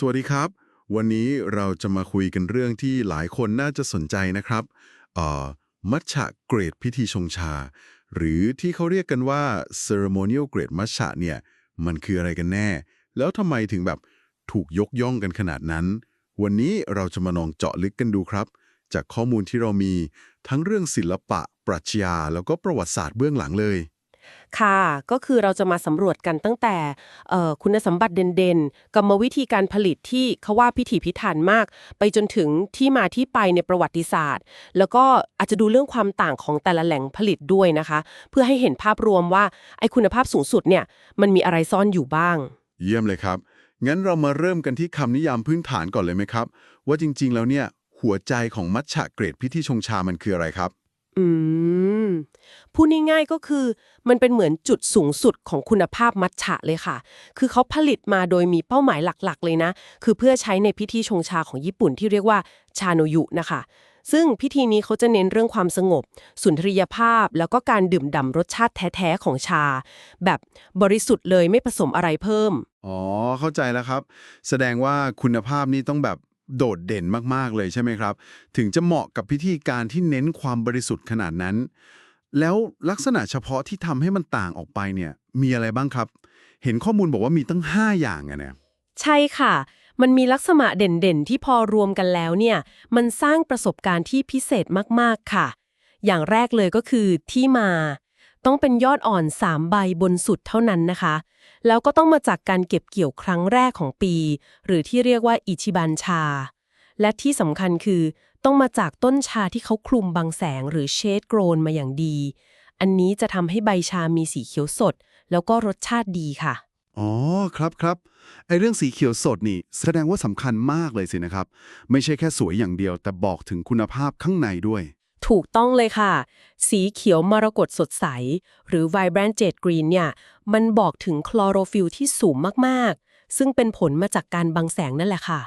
สวัสดีครับ วันนี้เราจะมาคุยกันเรื่องที่หลายคนน่าจะสนใจนะครับเอ่อมัชฉะเกรดพิธีชงชา หรือที่เขาเรียกกันว่า ceremonial grade มัชฉะเนี่ยมันคืออะไรกันแน่ แล้วทำไมถึงแบบถูกยกย่องกันขนาดนั้น วันนี้เราจะมาลองเจาะลึกกันดูครับ จากข้อมูลที่เรามีทั้งเรื่องศิลปะ ปรัชญาแล้วก็ประวัติศาสตร์เบื้องหลังเลย ค่ะ ก็คือเราจะมาสำรวจกันตั้งแต่เอ่อคุณสมบัติเด่นๆ กรรมวิธีการผลิตที่เขาว่าพิถีพิถันมาก ไปจนถึงที่มาที่ไปในประวัติศาสตร์ แล้วก็อาจจะดูเรื่องความต่างของแต่ละแหล่งผลิตด้วยนะคะ เพื่อให้เห็นภาพรวมว่าไอ้คุณภาพสูงสุดเนี่ยมันมีอะไรซ่อนอยู่บ้าง เยี่ยมเลยครับงั้นเรามาเริ่มกันที่คำนิยามพื้นฐานก่อนเลยไหมครับ ว่าจริงๆแล้วเนี่ยหัวใจของมัชฉะเกรดพิธีชงชามันคืออะไรครับ อืม พูดง่ายๆก็คือมันเป็นเหมือนจุดสูงสุดของคุณภาพมัทฉะเลยค่ะ คือเขาผลิตมาโดยมีเป้าหมายหลักๆ เลยนะ คือเพื่อใช้ในพิธีชงชาของญี่ปุ่นที่เรียกว่าชาโนยุนะคะ ซึ่งพิธีนี้เขาจะเน้นเรื่องความสงบ สุนทรียภาพ แล้วก็การดื่มด่ำรสชาติแท้ๆของชา แบบบริสุทธิ์เลยไม่ผสมอะไรเพิ่ม อ๋อ เข้าใจแล้วครับ แสดงว่าคุณภาพนี่ต้องแบบโดดเด่นมากๆเลยใช่ไหมครับ ถึงจะเหมาะกับพิธีการที่เน้นความบริสุทธิ์ขนาดนั้น แล้วลักษณะเฉพาะที่ทำให้มันต่างออกไปเนี่ย มีอะไรบ้างครับ เห็นข้อมูลบอกว่ามีตั้ง 5 อย่างอะเนี่ย ใช่ค่ะ มันมีลักษณะเด่นๆ ที่พอรวมกันแล้วเนี่ย มันสร้างประสบการณ์ที่พิเศษมากๆค่ะ อย่างแรกเลยก็คือที่มา ต้องเป็นยอดอ่อน 3 ใบบนสุดเท่านั้นนะคะ แล้วก็ต้องมาจากการเก็บเกี่ยวครั้งแรกของปี หรือที่เรียกว่าอิชิบันชา และที่สำคัญคือ ต้องมาจากต้นชาที่เขาคลุมบังแสงหรือเชดโกรนมาอย่างดี อันนี้จะทำให้ใบชามีสีเขียวสด แล้วก็รสชาติดีค่ะ อ๋อครับครับไอเรื่องสีเขียวสดนี่ แสดงว่าสำคัญมากเลยสินะครับ ไม่ใช่แค่สวยอย่างเดียว แต่บอกถึงคุณภาพข้างในด้วย ถูกต้องเลยค่ะ สีเขียวมรกตสดใส หรือ vibrant jade green เนี่ย มันบอกถึงคลอโรฟิลที่สูงมากๆ ซึ่งเป็นผลมาจากการบังแสงนั่นแหละค่ะ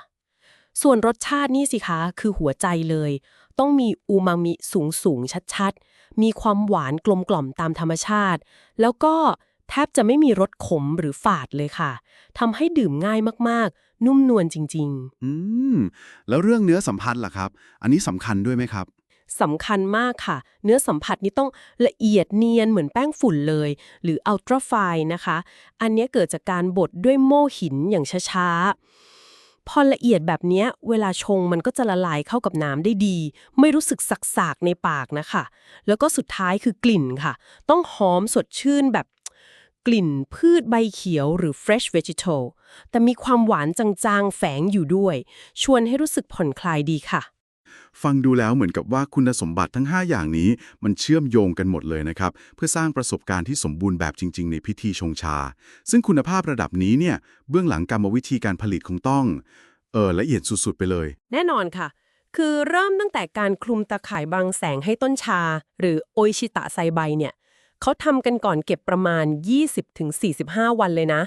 ส่วนรสชาตินี่สิคะคือหัวใจเลย ต้องมีอูมามิสูงสูงๆชัดๆ มีความหวานกลมกล่อมตามธรรมชาติ แล้วก็แทบจะไม่มีรสขมหรือฝาดเลยค่ะทำให้ดื่มง่ายมากๆ นุ่มนวลจริง ๆ อืม แล้วเรื่องเนื้อสัมพันธ์ล่ะครับ อันนี้สำคัญด้วยไหมครับ สำคัญมากค่ะ เนื้อสัมผัสนี่ต้องละเอียดเนียนเหมือนแป้งฝุ่นเลย หรืออัลตราไฟนะคะ อันเนี้ยเกิดจากการบดด้วยโม่หินอย่างช้าๆ พอละเอียดแบบเนี้ยเวลาชงมันก็จะละลายเข้ากับน้ำได้ดี ไม่รู้สึกสักๆในปากนะคะ แล้วก็สุดท้ายคือกลิ่นค่ะ ต้องหอมสดชื่นแบบกลิ่นพืชใบเขียวหรือ fresh vegetable แต่มีความหวานจางๆ แฝงอยู่ด้วย ชวนให้รู้สึกผ่อนคลายดีค่ะ ฟังดูแล้วเหมือนกับว่าคุณสมบัติทั้ง 5 อย่างนี้ มันเชื่อมโยงกันหมดเลยนะครับ เพื่อสร้างประสบการณ์ที่สมบูรณ์แบบจริง ๆ ในพิธีชงชา ซึ่งคุณภาพระดับนี้เนี่ยเบื้องหลังกรรมวิธีการผลิตคงต้องเออละเอียดสุด ๆ ไปเลย แน่นอนค่ะ คือเริ่มตั้งแต่การคลุมตะข่ายบังแสงให้ต้นชา หรือโอชิตะไซใบเนี่ยเขาทำกันก่อนเก็บประมาณ 20-45 วันเลยนะ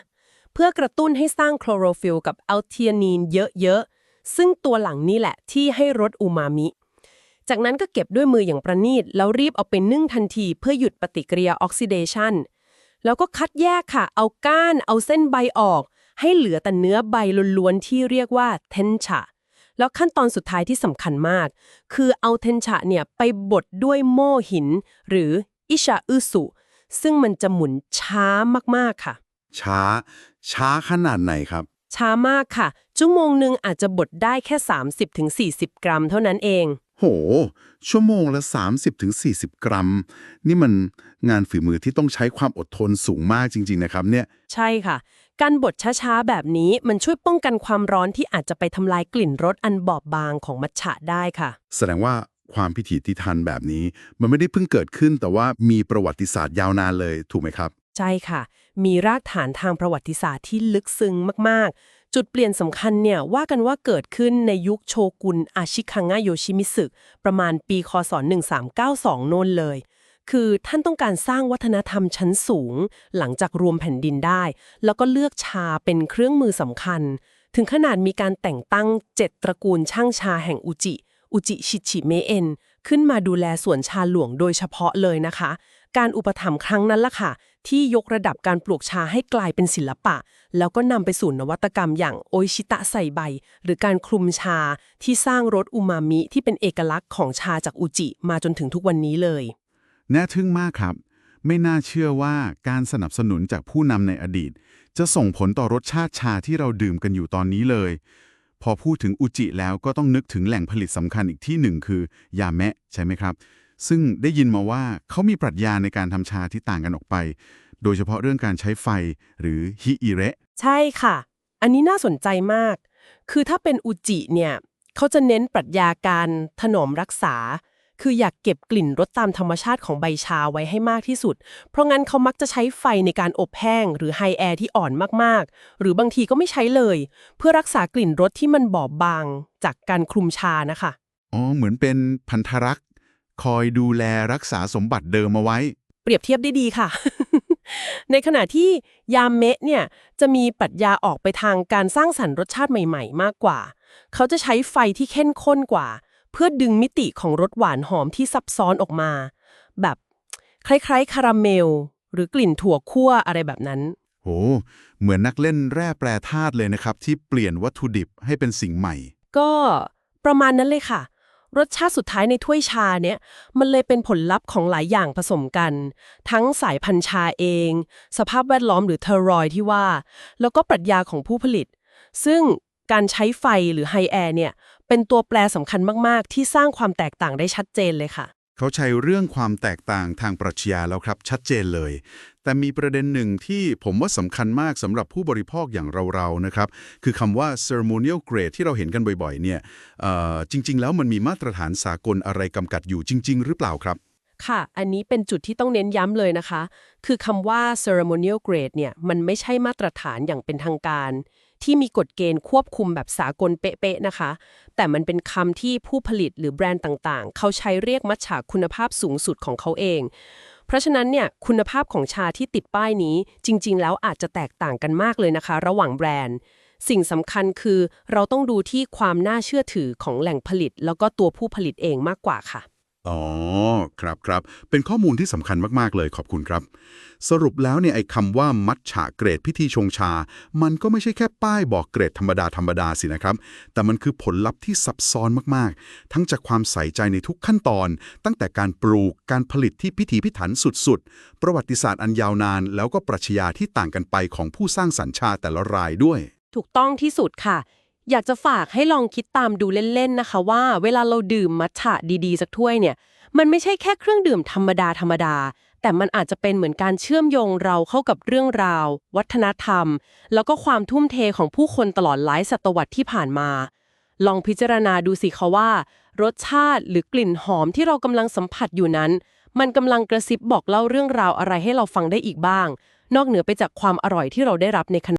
เพื่อกระตุ้นให้สร้างโคลโรฟิลกับอัลเทียนีนเยอะ ซึ่งตัวหลังนี่แหละที่ให้รสอูมามิ จากนั้นก็เก็บด้วยมืออย่างประณีต แล้วรีบเอาไปนึ่งทันทีเพื่อหยุดปฏิกิริยาออกซิเดชันแล้วก็คัดแยกค่ะ เอาก้าน เอาเส้นใบออก ให้เหลือแต่เนื้อใบล้วนๆที่เรียกว่าเทนชะแล้วขั้นตอนสุดท้ายที่สำคัญมาก คือเอาเทนชะเนี่ยไปบดด้วยโม่หิน หรืออิชาอึสุซึ่งมันจะหมุนช้ามากๆค่ะ ช้า ช้าขนาดไหนครับ ช้ามากค่ะ ชั่วโมงหนึ่งอาจจะบดได้แค่ 30-40 กรัมเท่านั้นเอง โห ชั่วโมงละ 30-40 กรัม นี่มันงานฝีมือที่ต้องใช้ความอดทนสูงมากจริง ๆ นะครับเนี่ย ใช่ค่ะ การบดช้าๆ แบบนี้มันช่วยป้องกันความร้อนที่อาจจะไปทำลายกลิ่นรสอันบอบบางของมัทฉะได้ค่ะ แสดงว่าความพิถีพิถันแบบนี้ มันไม่ได้เพิ่งเกิดขึ้น แต่ว่ามีประวัติศาสตร์ยาวนานเลยถูกไหมครับ ใช่ค่ะ มีรากฐานทางประวัติศาสตร์ที่ลึกซึ้งมาก ๆ จุดเปลี่ยนสำคัญเนี่ยว่ากันว่าเกิดขึ้นในยุคโชกุนอาชิคังะโยชิมิสึประมาณปีคศ 1392 โน่นเลย คือท่านต้องการสร้างวัฒนธรรมชั้นสูง หลังจากรวมแผ่นดินได้ แล้วก็เลือกชาเป็นเครื่องมือสำคัญ ถึงขนาดมีการแต่งตั้งเจ็ดตระกูลช่างชาแห่งอุจิ อุจิชิชิเมเอ็นขึ้นมาดูแลสวนชาหลวงโดยเฉพาะเลยนะคะ การอุปถัมภ์ครั้งนั้นล่ะค่ะ ที่ยกระดับการปลูกชาให้กลายเป็นศิลปะ แล้วก็นำไปสู่นวัตกรรมอย่างโอชิตะใส่ใบ หรือการคลุมชาที่สร้างรสอูมามิที่เป็นเอกลักษณ์ของชาจากอุจิมาจนถึงทุกวันนี้เลยน่าทึ่งมากครับ ไม่น่าเชื่อว่าการสนับสนุนจากผู้นำในอดีต จะส่งผลต่อรสชาติชาที่เราดื่มกันอยู่ตอนนี้เลย พอพูดถึงอุจิแล้วก็ต้องนึกถึงแหล่งผลิตสำคัญอีกที่หนึ่งคือยาแมะใช่ไหมครับ ซึ่งได้ยินมาว่าเขามีปรัชญาในการทำชาที่ต่างกันออกไป โดยเฉพาะเรื่องการใช้ไฟหรือฮิอิเระใช่ค่ะ อันนี้น่าสนใจมาก คือถ้าเป็นอุจิเนี่ยเขาจะเน้นปรัชญาการถนอมรักษา คืออยากเก็บกลิ่นรสตามธรรมชาติของใบชาไว้ให้มากที่สุด เพราะงั้นเขามักจะใช้ไฟในการอบแห้ง หรือไฮแอร์ที่อ่อนมากๆ หรือบางทีก็ไม่ใช้เลย เพื่อรักษากลิ่นรสที่มันบอบบางจากการคลุมชานะคะ อ๋อ เหมือนเป็นพันธรักษ์ คอยดูแลรักษาสมบัติเดิมเอาไว้ เปรียบเทียบได้ดีค่ะ ในขณะที่ยามเมะเนี่ยจะมีปรัชญาออกไปทางการสร้างสรรค์รสชาติใหม่ ๆ มากกว่า เขาจะใช้ไฟที่เข้มข้นกว่า เพื่อดึงมิติของรสหวานหอมที่ซับซ้อนออกมา แบบคล้ายๆ คาราเมล หรือกลิ่นถั่วคั่วอะไรแบบนั้นโห เหมือนนักเล่นแร่แปรธาตุเลยนะครับ ที่เปลี่ยนวัตถุดิบให้เป็นสิ่งใหม่ ก็ประมาณนั้นเลยค่ะ รสชาติสุดท้ายในถ้วยชาเนี่ย มันเลยเป็นผลลัพธ์ของหลายอย่างผสมกัน ทั้งสายพันธุ์ชาเอง สภาพแวดล้อมหรือเทอรอยที่ว่า แล้วก็ปรัชญาของผู้ผลิต ซึ่งการใช้ไฟหรือไฮแอร์เนี่ย เป็นตัวแปรสำคัญมาก ๆ ที่สร้างความแตกต่างได้ชัดเจนเลยค่ะ เขาใช้เรื่องความแตกต่างทางปรัชญาแล้วครับ ชัดเจนเลย แต่มีประเด็นหนึ่งที่ผมว่าสำคัญมากสำหรับผู้บริโภคอย่างเราๆนะครับ คือคำว่า ceremonial grade ที่เราเห็นกันบ่อยๆเนี่ยจริง ๆ แล้วมันมีมาตรฐานสากลอะไรกำกับอยู่จริง ๆ หรือเปล่าครับค่ะ อันนี้เป็นจุดที่ต้องเน้นย้ำเลยนะคะ คือคำว่า ceremonial grade เนี่ย มันไม่ใช่มาตรฐานอย่างเป็นทางการ ที่มีกฎเกณฑ์ควบคุมแบบสากลเป๊ะๆนะคะ แต่มันเป็นคำที่ผู้ผลิตหรือแบรนด์ต่างๆ เขาใช้เรียกมัทฉาคุณภาพสูงสุดของเขาเอง เพราะฉะนั้นเนี่ยคุณภาพของชาที่ติดป้ายนี้ จริง ๆ แล้วอาจจะแตกต่างกันมากเลยนะคะ ระหว่างแบรนด์ สิ่งสำคัญคือเราต้องดูที่ความน่าเชื่อถือของแหล่งผลิต แล้วก็ตัวผู้ผลิตเองมากกว่าค่ะ อ๋อ ครับครับ เป็นข้อมูลที่สำคัญมาก ๆ เลยขอบคุณครับ สรุปแล้วเนี่ยไอ้คำว่ามัทฉะเกรดพิธีชงชา มันก็ไม่ใช่แค่ป้ายบอกเกรดธรรมดา ธรรมดาสินะครับ แต่มันคือผลลัพธ์ที่ซับซ้อนมาก ๆ ทั้งจากความใส่ใจในทุกขั้นตอน ตั้งแต่การปลูก การผลิตที่พิถีพิถันสุด ๆ ประวัติศาสตร์อันยาวนาน แล้วก็ปรัชญาที่ต่างกันไปของผู้สร้างสรรค์ชาแต่ละรายด้วย ถูกต้องที่สุดค่ะ อยากจะฝากให้ลองคิดตามดูเล่นๆนะคะว่า เวลาเราดื่มมัทฉะดีๆ สักถ้วยเนี่ย มันไม่ใช่แค่เครื่องดื่มธรรมดาธรรมดา แต่มันอาจจะเป็นเหมือนการเชื่อมโยงเราเข้ากับเรื่องราว วัฒนธรรม แล้วก็ความทุ่มเทของผู้คนตลอดหลายศตวรรษที่ผ่านมา ลองพิจารณาดูสิคะว่า รสชาติหรือกลิ่นหอมที่เรากำลังสัมผัสอยู่นั้น มันกำลังกระซิบบอกเล่าเรื่องราวอะไรให้เราฟังได้อีกบ้าง นอกเหนือไปจากความอร่อยที่เราได้รับในขณะ